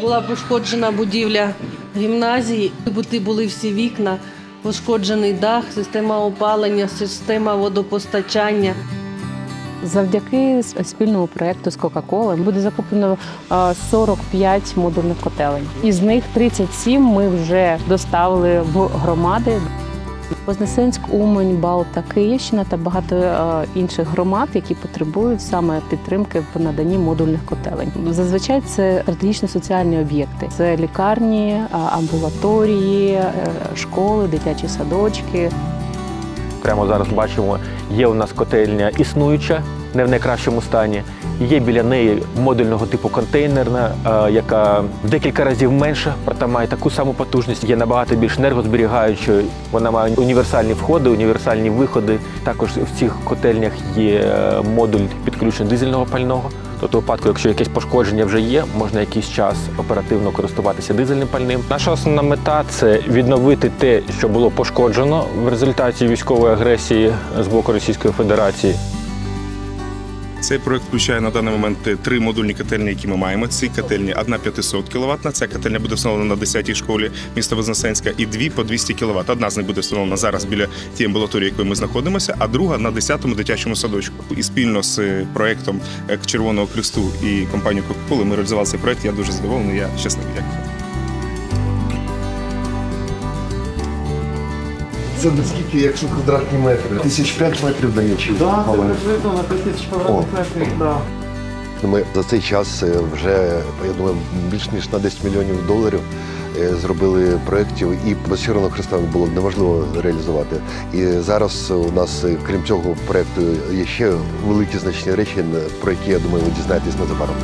Була пошкоджена будівля гімназії, бути були всі вікна, пошкоджений дах, система опалення, система водопостачання. Завдяки спільному проєкту з Кока-Коли буде закуплено е, 45 модульних котелень. Із них 37 ми вже доставили в громади. Вознесенськ, Умань, Балта, Київщина та багато е, інших громад, які потребують саме підтримки в наданні модульних котелень. Зазвичай це стратегічно соціальні об'єкти. Це лікарні, е, амбулаторії, е, школи, дитячі садочки. Прямо зараз бачимо, є у нас котельня існуюча, не в найкращому стані. Є біля неї модульного типу контейнерна, е, яка в декілька разів менша, проте має таку саму потужність, є набагато більш енергозберігаючою. Вона має універсальні входи, універсальні виходи. Також в цих котельнях є е, модуль підключення дизельного пального. Тобто, випадку, якщо якесь пошкодження вже є, можна якийсь час оперативно користуватися дизельним пальним. Наша основна мета це відновити те, що було пошкоджено в результаті військової агресії з боку Російської Федерації. Цей проект включає на даний момент е, три модульні котельні, які ми маємо. Ці котельні одна 500 кВт, Ця котельня буде встановлена на 10-й школі міста Вознесенська, і дві по 200 кВт. Одна з них буде встановлена зараз біля тієї амбулаторії, якої ми знаходимося, а друга на 10-му дитячому садочку. І спільно з е, проектом е, Червоного Христу і компанією Coca-Cola ми реалізували цей проект. Я дуже задоволений. Я щасливий. Дякую. Це наскільки, якщо квадратні метри? Тисяч п'ять метрів дає чи Да, це мало? приблизно на 5 тисяч квадратних метрів. Да. Ми за цей час е, вже, я думаю, більш ніж на 10 мільйонів доларів е, зробили проєктів, і без Червоного Христа було неможливо реалізувати. І зараз у нас, е, крім цього проєкту, є ще великі значні речі, про які, я думаю, ви дізнаєтесь незабаром.